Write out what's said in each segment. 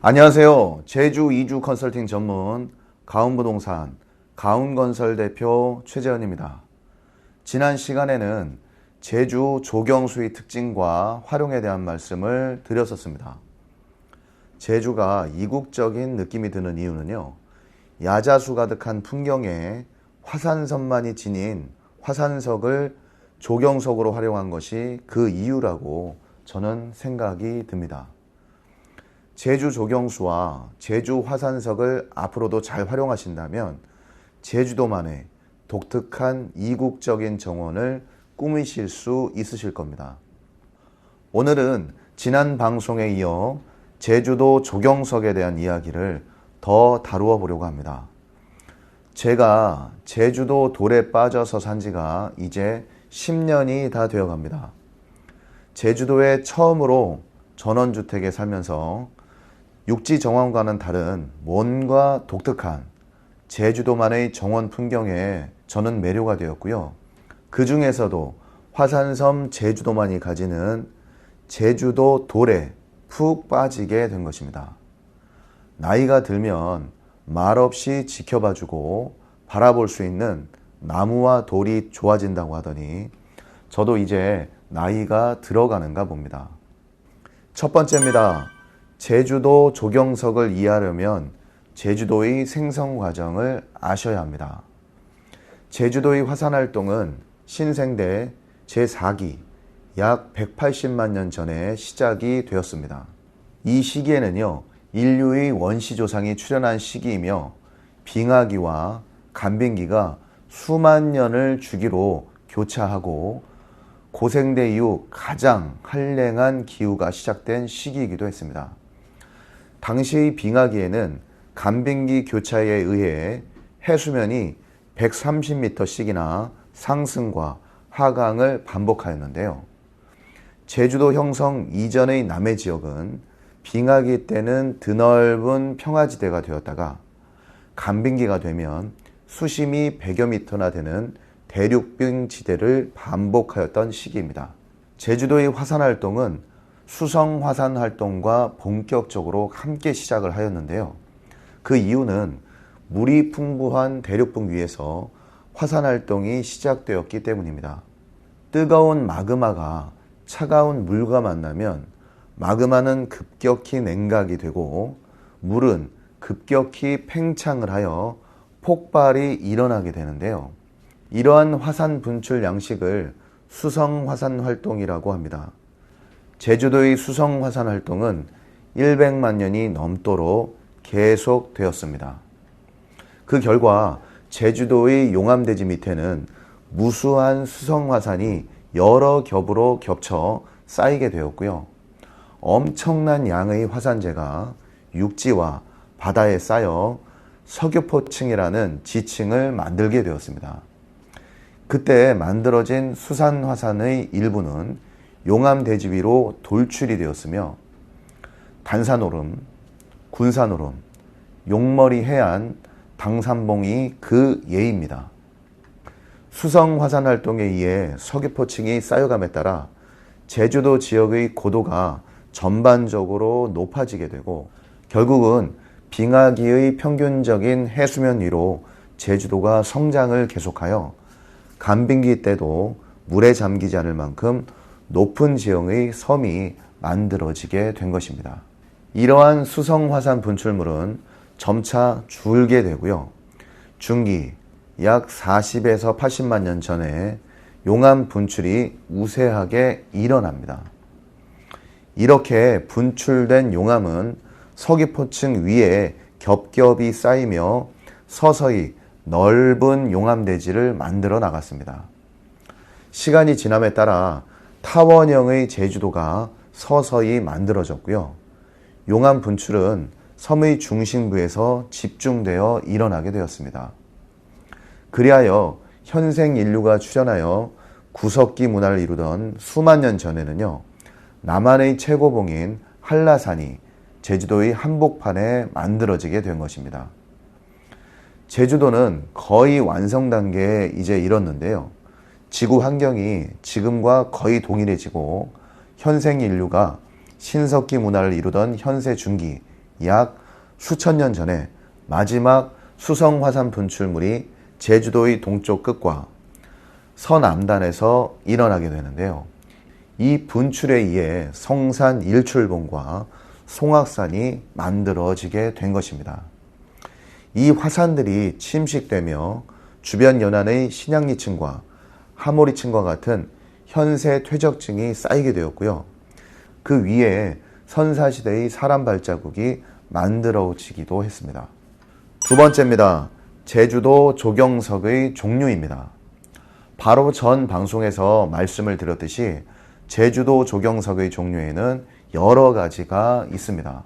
안녕하세요. 제주 이주 컨설팅 전문 가운부동산 가운건설 대표 최재현입니다. 지난 시간에는 제주 조경수의 특징과 활용에 대한 말씀을 드렸었습니다. 제주가 이국적인 느낌이 드는 이유는요. 야자수 가득한 풍경에 화산섬만이 지닌 화산석을 조경석으로 활용한 것이 그 이유라고 저는 생각이 듭니다. 제주 조경수와 제주 화산석을 앞으로도 잘 활용하신다면 제주도만의 독특한 이국적인 정원을 꾸미실 수 있으실 겁니다. 오늘은 지난 방송에 이어 제주도 조경석에 대한 이야기를 더 다루어 보려고 합니다. 제가 제주도 돌에 빠져서 산 지가 이제 10년이 다 되어 갑니다. 제주도에 처음으로 전원주택에 살면서 육지 정원과는 다른 뭔가 독특한 제주도만의 정원 풍경에 저는 매료가 되었고요. 그 중에서도 화산섬 제주도만이 가지는 제주도 돌에 푹 빠지게 된 것입니다. 나이가 들면 말없이 지켜봐주고 바라볼 수 있는 나무와 돌이 좋아진다고 하더니 저도 이제 나이가 들어가는가 봅니다. 첫 번째입니다. 제주도 조경석을 이해하려면 제주도의 생성 과정을 아셔야 합니다. 제주도의 화산 활동은 신생대 제4기 약 180만 년 전에 시작이 되었습니다. 이 시기에는요, 인류의 원시 조상이 출현한 시기이며 빙하기와 간빙기가 수만 년을 주기로 교차하고 고생대 이후 가장 한랭한 기후가 시작된 시기이기도 했습니다. 당시의 빙하기에는 간빙기 교차에 의해 해수면이 130m씩이나 상승과 하강을 반복하였는데요. 제주도 형성 이전의 남해 지역은 빙하기 때는 드넓은 평화지대가 되었다가 간빙기가 되면 수심이 100여 미터나 되는 대륙빙 지대를 반복하였던 시기입니다. 제주도의 화산 활동은 수성 화산 활동과 본격적으로 함께 시작을 하였는데요. 그 이유는 물이 풍부한 대륙붕 위에서 화산 활동이 시작되었기 때문입니다. 뜨거운 마그마가 차가운 물과 만나면 마그마는 급격히 냉각이 되고 물은 급격히 팽창을 하여 폭발이 일어나게 되는데요. 이러한 화산 분출 양식을 수성 화산 활동이라고 합니다. 제주도의 수성 화산 활동은 100만 년이 넘도록 계속되었습니다. 그 결과 제주도의 용암대지 밑에는 무수한 수성 화산이 여러 겹으로 겹쳐 쌓이게 되었고요. 엄청난 양의 화산재가 육지와 바다에 쌓여 석유포층이라는 지층을 만들게 되었습니다. 그때 만들어진 수산 화산의 일부는 용암 대지 위로 돌출이 되었으며 단산오름, 군산오름, 용머리 해안, 당산봉이 그 예입니다. 수성 화산 활동에 의해 석유포층이 쌓여감에 따라 제주도 지역의 고도가 전반적으로 높아지게 되고 결국은 빙하기의 평균적인 해수면 위로 제주도가 성장을 계속하여 간빙기 때도 물에 잠기지 않을 만큼 높은 지형의 섬이 만들어지게 된 것입니다. 이러한 수성 화산 분출물은 점차 줄게 되고요. 중기 약 40에서 80만 년 전에 용암 분출이 우세하게 일어납니다. 이렇게 분출된 용암은 서귀포층 위에 겹겹이 쌓이며 서서히 넓은 용암대지를 만들어 나갔습니다. 시간이 지남에 따라 타원형의 제주도가 서서히 만들어졌고요. 용암 분출은 섬의 중심부에서 집중되어 일어나게 되었습니다. 그리하여 현생 인류가 출현하여 구석기 문화를 이루던 수만 년 전에는요, 남한의 최고봉인 한라산이 제주도의 한복판에 만들어지게 된 것입니다. 제주도는 거의 완성 단계에 이제 이뤘는데요. 지구 환경이 지금과 거의 동일해지고 현생 인류가 신석기 문화를 이루던 현세 중기 약 수천 년 전에 마지막 수성 화산 분출물이 제주도의 동쪽 끝과 서남단에서 일어나게 되는데요. 이 분출에 의해 성산 일출봉과 송악산이 만들어지게 된 것입니다. 이 화산들이 침식되며 주변 연안의 신양리층과 하모리층과 같은 현세 퇴적층이 쌓이게 되었고요. 그 위에 선사시대의 사람 발자국이 만들어지기도 했습니다. 두 번째입니다. 제주도 조경석의 종류입니다. 바로 전 방송에서 말씀을 드렸듯이 제주도 조경석의 종류에는 여러 가지가 있습니다.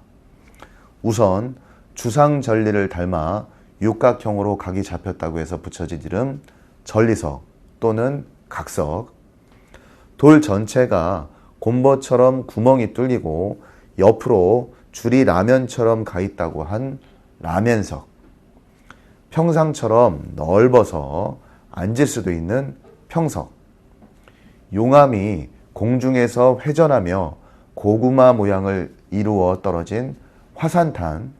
우선 주상 전리를 닮아 육각형으로 각이 잡혔다고 해서 붙여진 이름 전리석 또는 각석. 돌 전체가 곰보처럼 구멍이 뚫리고 옆으로 줄이 라면처럼 가 있다고 한 라면석. 평상처럼 넓어서 앉을 수도 있는 평석. 용암이 공중에서 회전하며 고구마 모양을 이루어 떨어진 화산탄.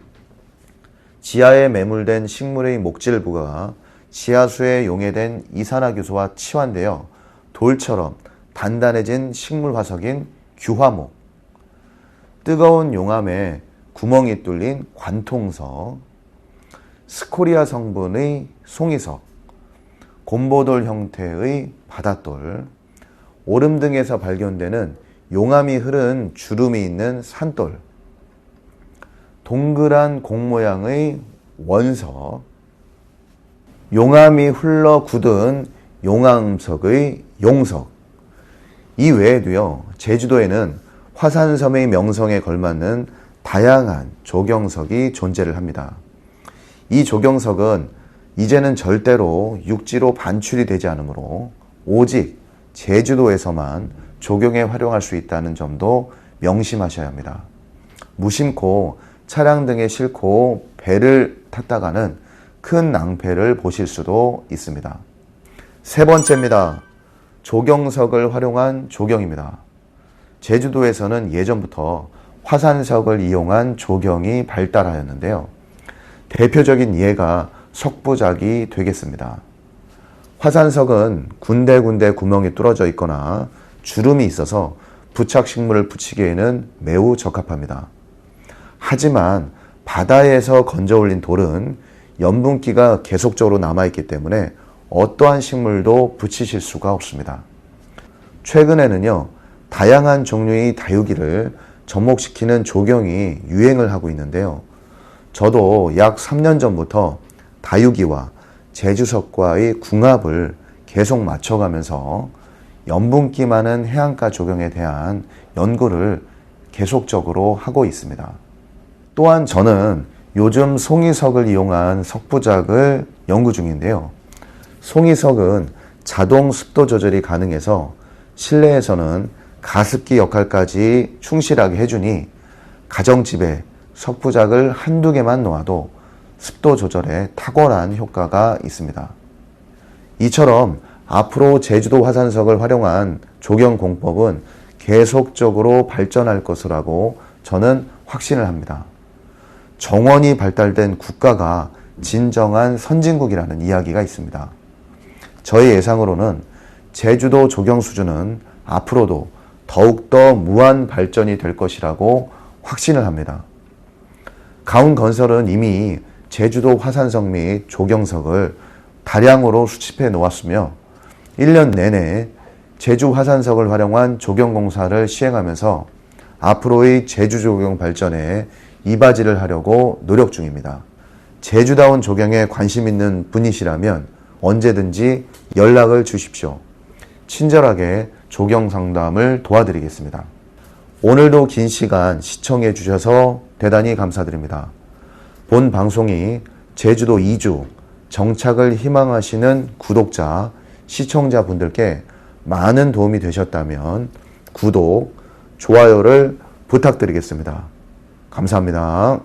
지하에 매몰된 식물의 목질부가 지하수에 용해된 이산화규소와 치환되어 돌처럼 단단해진 식물 화석인 규화목. 뜨거운 용암에 구멍이 뚫린 관통석. 스코리아 성분의 송이석. 곰보돌 형태의 바닷돌. 오름 등에서 발견되는 용암이 흐른 주름이 있는 산돌. 동그란 공 모양의 원석, 용암이 흘러 굳은 용암석의 용석. 이 외에도요, 제주도에는 화산섬의 명성에 걸맞는 다양한 조경석이 존재를 합니다. 이 조경석은 이제는 절대로 육지로 반출이 되지 않으므로 오직 제주도에서만 조경에 활용할 수 있다는 점도 명심하셔야 합니다. 무심코 차량 등에 싣고 배를 탔다가는 큰 낭패를 보실 수도 있습니다. 세 번째입니다. 조경석을 활용한 조경입니다. 제주도에서는 예전부터 화산석을 이용한 조경이 발달하였는데요. 대표적인 예가 석부작이 되겠습니다. 화산석은 군데군데 구멍이 뚫어져 있거나 주름이 있어서 부착식물을 붙이기에는 매우 적합합니다. 하지만 바다에서 건져 올린 돌은 염분기가 계속적으로 남아있기 때문에 어떠한 식물도 붙이실 수가 없습니다. 최근에는요, 다양한 종류의 다육이를 접목시키는 조경이 유행을 하고 있는데요. 저도 약 3년 전부터 다육이와 제주석과의 궁합을 계속 맞춰가면서 염분기 많은 해안가 조경에 대한 연구를 계속적으로 하고 있습니다. 또한 저는 요즘 송이석을 이용한 석부작을 연구 중인데요. 송이석은 자동 습도 조절이 가능해서 실내에서는 가습기 역할까지 충실하게 해주니 가정집에 석부작을 한두 개만 놓아도 습도 조절에 탁월한 효과가 있습니다. 이처럼 앞으로 제주도 화산석을 활용한 조경 공법은 계속적으로 발전할 것이라고 저는 확신을 합니다. 정원이 발달된 국가가 진정한 선진국이라는 이야기가 있습니다. 저희 예상으로는 제주도 조경 수준은 앞으로도 더욱더 무한 발전이 될 것이라고 확신을 합니다. 가운 건설은 이미 제주도 화산석 및 조경석을 다량으로 수집해 놓았으며 1년 내내 제주 화산석을 활용한 조경공사를 시행하면서 앞으로의 제주 조경 발전에 이바지를 하려고 노력 중입니다. 제주다운 조경에 관심 있는 분이시라면 언제든지 연락을 주십시오. 친절하게 조경 상담을 도와드리겠습니다. 오늘도 긴 시간 시청해 주셔서 대단히 감사드립니다. 본 방송이 제주도 2주 정착을 희망하시는 구독자, 시청자분들께 많은 도움이 되셨다면 구독, 좋아요를 부탁드리겠습니다. 감사합니다.